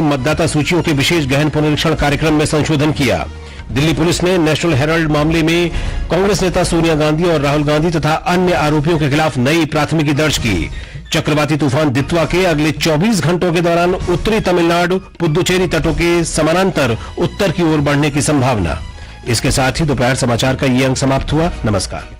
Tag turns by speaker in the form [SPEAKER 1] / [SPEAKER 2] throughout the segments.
[SPEAKER 1] में मतदाता सूचियों के विशेष गहन पुनरीक्षण कार्यक्रम में संशोधन किया दिल्ली पुलिस ने नेशनल हेराल्ड मामले में कांग्रेस नेता सोनिया गांधी और राहुल गांधी तथा अन्य आरोपियों के खिलाफ नई प्राथमिकी दर्ज की चक्रवाती तूफान दित्वा के अगले 24 घंटों के दौरान उत्तरी तमिलनाडु पुदुचेरी तटों के समानांतर उत्तर की ओर बढ़ने की संभावना इसके साथ ही दोपहर समाचार का ये अंक समाप्त हुआ नमस्कार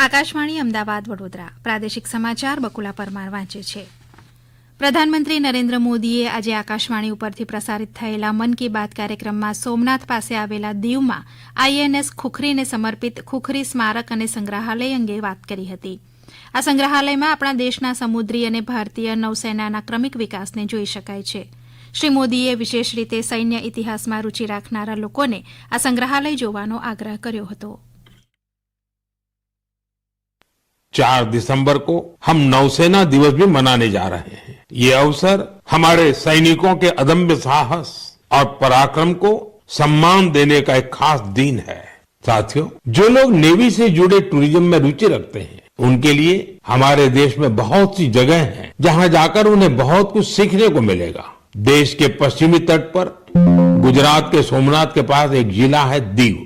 [SPEAKER 2] આકાશવાણી અમદાવાદ વડોદરા પ્રાદેશિક સમાચાર બકુલા પરમાર વાંચે છે પ્રધાનમંત્રી નરેન્દ્ર મોદીએ આજે આકાશવાણી ઉપરથી પ્રસારિત થયેલા મન કી બાત કાર્યક્રમમાં સોમનાથ પાસે આવેલા દીવમાં આઈએનએસ ખુખરીને સમર્પિત ખુખરી સ્મારક અને સંગ્રહાલય અંગે વાત કરી હતી આ સંગ્રહાલયમાં આપણા દેશના સમુદ્રી અને ભારતીય નૌસેનાના ક્રમિક વિકાસને જોઈ શકાય છે શ્રી મોદીએ વિશેષ રીતે સૈન્ય ઇતિહાસમાં રૂચિ રાખનારા લોકોને આ સંગ્રહાલય જોવાનો આગ્રહ કર્યો હતો
[SPEAKER 3] चार दिसंबर को हम नौसेना दिवस भी मनाने जा रहे हैं ये अवसर हमारे सैनिकों के अदम्य साहस और पराक्रम को सम्मान देने का एक खास दिन है साथियों जो लोग नेवी से जुड़े टूरिज्म में रुचि रखते हैं उनके लिए हमारे देश में बहुत सी जगह हैं जहां जाकर उन्हें बहुत कुछ सीखने को मिलेगा देश के पश्चिमी तट पर गुजरात के सोमनाथ के पास एक जिला है दीव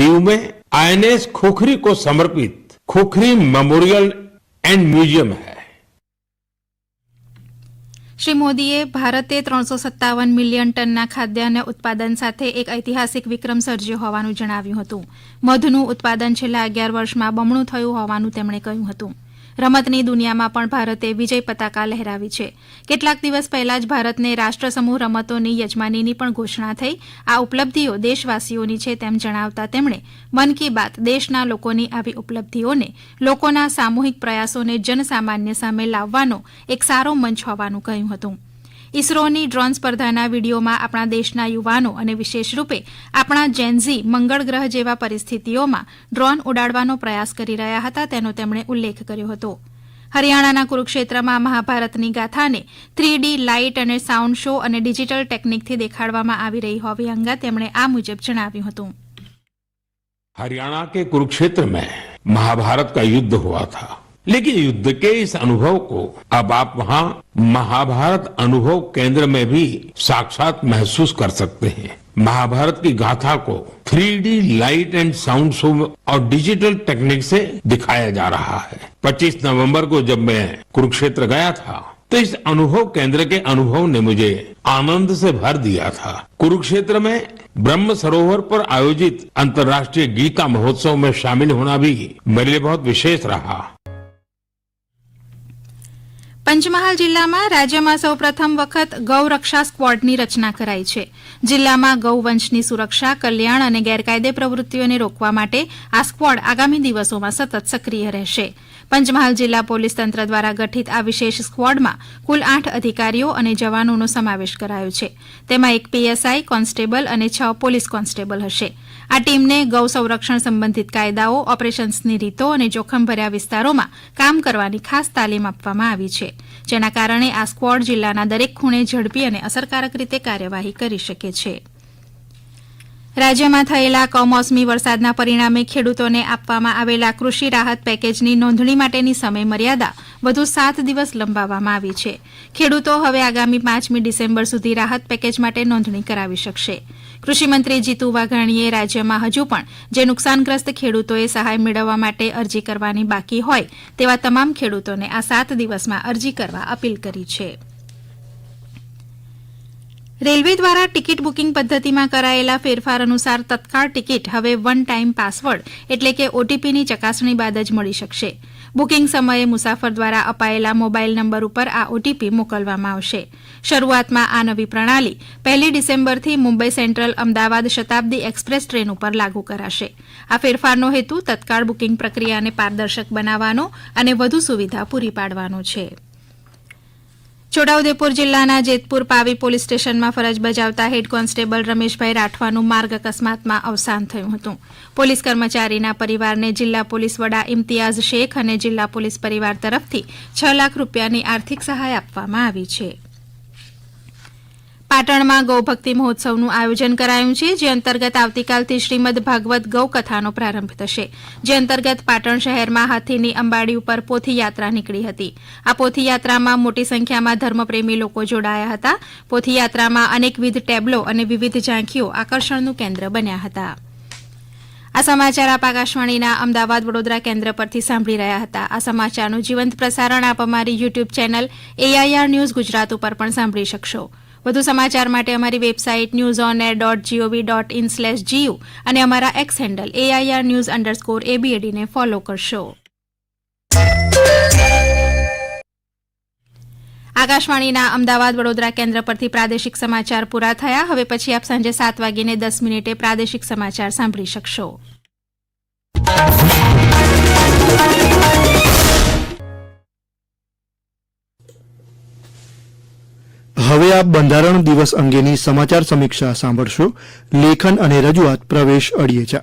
[SPEAKER 3] दीव में आईएनएस खोखरी को समर्पित खोखरी मेमोरियल એન્ડ મ્યુઝિયમ હૈ
[SPEAKER 2] શ્રી મોદીએ ભારતે ત્રણસો સત્તાવન મિલિયન ટનના ખાદ્યાન્ન ઉત્પાદન સાથે એક ઐતિહાસિક વિક્રમ સર્જ્યો હોવાનું જણાવ્યું હતું મધનું ઉત્પાદન છેલ્લા અગિયાર વર્ષમાં બમણું થયું હોવાનું તેમણે કહ્યું હતું રમતની દુનિયામાં પણ ભારતે વિજય પતાકા લહેરાવી છે કેટલાક દિવસ પહેલા જ ભારતને રાષ્ટ્રસમૂહ રમતોની યજમાનીની પણ ઘોષણા થઈ આ ઉપલબ્ધિઓ દેશવાસીઓની છે તેમ જણાવતા તેમણે મન કી બાત દેશના લોકોની આવી ઉપલબ્ધિઓને લોકોના સામૂહિક પ્રયાસોને જનસામાન્ય સામે લાવવાનો એક સારો મંચ હોવાનું કહ્યું હતું ઇસરોની ડ્રોન સ્પર્ધાના વિડીયોમાં આપણા દેશના યુવાનો અને વિશેષરૂપે આપણા જેનઝી મંગળ ગ્રહ જેવા પરિસ્થિતિઓમાં ડ્રોન ઉડાડવાનો પ્રયાસ કરી રહ્યા હતા તેનો તેમણે ઉલ્લેખ કર્યો હતો હરિયાણાના કુરૂક્ષેત્રમાં મહાભારતની ગાથાને થ્રી લાઇટ અને સાઉન્ડ શો અને ડિજિટલ ટેકનિકથી દેખાડવામાં આવી રહી હોવી અંગે તેમણે આ મુજબ જણાવ્યું હતું
[SPEAKER 3] હરિયાણા કે કુરુક્ષેત્ર મેં મહાભારત કા યુદ્ધ હુઆ થા लेकिन युद्ध के इस अनुभव को अब आप वहां महाभारत अनुभव केंद्र में भी साक्षात महसूस कर सकते हैं महाभारत की गाथा को three D light and sound show और डिजिटल टेक्निक से दिखाया जा रहा है 25 नवंबर को जब मैं कुरुक्षेत्र गया था तो इस अनुभव केंद्र के अनुभव ने मुझे आनंद से भर दिया था कुरुक्षेत्र में ब्रह्म सरोवर पर आयोजित अंतर्राष्ट्रीय गीता महोत्सव में शामिल होना भी मेरे लिए बहुत विशेष रहा
[SPEAKER 2] પંચમહાલ જિલ્લામાં રાજ્યમાં સૌપ્રથમ વખત ગૌ રક્ષા સ્કવોડની રચના કરાઈ છે જિલ્લામાં ગૌ વંશની સુરક્ષા કલ્યાણ અને ગેરકાયદે પ્રવૃત્તિઓને રોકવા માટે આ સ્કવોડ આગામી દિવસોમાં સતત સક્રિય રહેશે પંચમહાલ જિલ્લા પોલીસ તંત્ર દ્વારા ગઠિત આ વિશેષ સ્કવોડમાં કુલ આઠ અધિકારીઓ અને જવાનોનો સમાવેશ કરાયો છે તેમાં એક પીએસઆઈ કોન્સ્ટેબલ અને છ પોલીસ કોન્સ્ટેબલ હશે આ ટીમને ગૌ સંરક્ષણ સંબંધિત કાયદાઓ ઓપરેશન્સની રીતો અને જોખમભર્યા વિસ્તારોમાં કામ કરવાની ખાસ તાલીમ આપવામાં આવી છે જેના કારણે આ સ્કવોડ જિલ્લાના દરેક ખૂણે ઝડપી અને અસરકારક રીતે કાર્યવાહી કરી શકે છે રાજ્યમાં થયેલા કમોસમી વરસાદના પરિણામે ખેડૂતોને આપવામાં આવેલા કૃષિ રાહત પેકેજની નોંધણી માટેની સમયમર્યાદા વધુ સાત દિવસ લંબાવવામાં આવી છે ખેડૂતો હવે આગામી પાંચમી ડિસેમ્બર સુધી રાહત પેકેજ માટે નોંધણી કરાવી શકશે કૃષિમંત્રી જીતુ વાઘાણીએ રાજ્યમાં હજુ પણ જે નુકસાનગ્રસ્ત ખેડૂતોએ સહાય મેળવવા માટે અરજી કરવાની બાકી હોય તેવા તમામ ખેડૂતોને આ સાત દિવસમાં અરજી કરવા અપીલ કરી છિ રેલવે દ્વારા ટિકિટ બુકિંગ પદ્ધતિમાં કરાયેલા ફેરફાર અનુસાર તત્કાળ ટિકિટ હવે વન ટાઇમ પાસવર્ડ એટલે કે ઓટીપીની ચકાસણી બાદ જ મળી શકશે બુકિંગ સમયે મુસાફર દ્વારા અપાયેલા મોબાઇલ નંબર ઉપર આ ઓટીપી મોકલવામાં આવશે શરૂઆતમાં આ નવી પ્રણાલી પહેલી ડિસેમ્બરથી Mumbai Central Ahmedabad Shatabdi express train ઉપર લાગુ કરાશે આ ફેરફારનો હેતુ તત્કાળ બુકિંગ પ્રક્રિયાને પારદર્શક બનાવવાનો અને વધુ સુવિધા પૂરી પાડવાનો છે છોટાઉદેપુર જિલ્લાના જેતપુર પાવી પોલીસ સ્ટેશનમાં ફરજ બજાવતા હેડ કોન્સ્ટેબલ રમેશભાઈ રાઠવાનું માર્ગ અકસ્માતમાં અવસાન થયું હતું પોલીસ કર્મચારીના પરિવારને જિલ્લા પોલીસ વડા ઇમ્તિયાઝ શેખ અને જિલ્લા પોલીસ પરિવાર તરફથી છ લાખ રૂપિયાની આર્થિક સહાય આપવામાં આવી છિં પાટણમાં ગૌભક્તિ મહોત્સવનું આયોજન કરાયું છે જે અંતર્ગત આવતીકાલથી શ્રીમદ ભાગવત ગૌકથાનો પ્રારંભ થશે જે અંતર્ગત પાટણ શહેરમાં હાથીની અંબાડી ઉપર પોથીયાત્રા નીકળી હતી આ પોથીયાત્રામાં મોટી સંખ્યામાં ધર્મપ્રેમી લોકો જોડાયા હતા પોથીયાત્રામાં અનેકવિધ ટેબ્લો અને વિવિધ ઝાંખીઓ આકર્ષણનું કેન્દ્ર બન્યા હતા આ સમાચાર આપ આકાશવાણીના અમદાવાદ વડોદરા કેન્દ્ર પરથી સાંભળી રહ્યા હતા આ સમાચારનું જીવંત પ્રસારણ આપ અમારી YouTube channel AIR news Gujarat ઉપર પણ સાંભળી શકશો વધુ સમાચાર માટે અમારી website news on air dot GOV dot in slash GU અને અમારા X handle AIR news underscore એબીએડીને ફોલો કરશો આકાશવાણીના અમદાવાદ વડોદરા કેન્દ્ર પરથી પ્રાદેશિક સમાચાર પૂરા થયા હવે પછી આપ સાંજે સાત વાગીને દસ મિનિટે પ્રાદેશિક સમાચાર સાંભળી શકશો
[SPEAKER 4] જિલ્લા બંધારણ દિવસ અંગેની સમાચાર સમીક્ષા સાંભળશો લેખન અને રજૂઆત પ્રવેશ અડિયેચા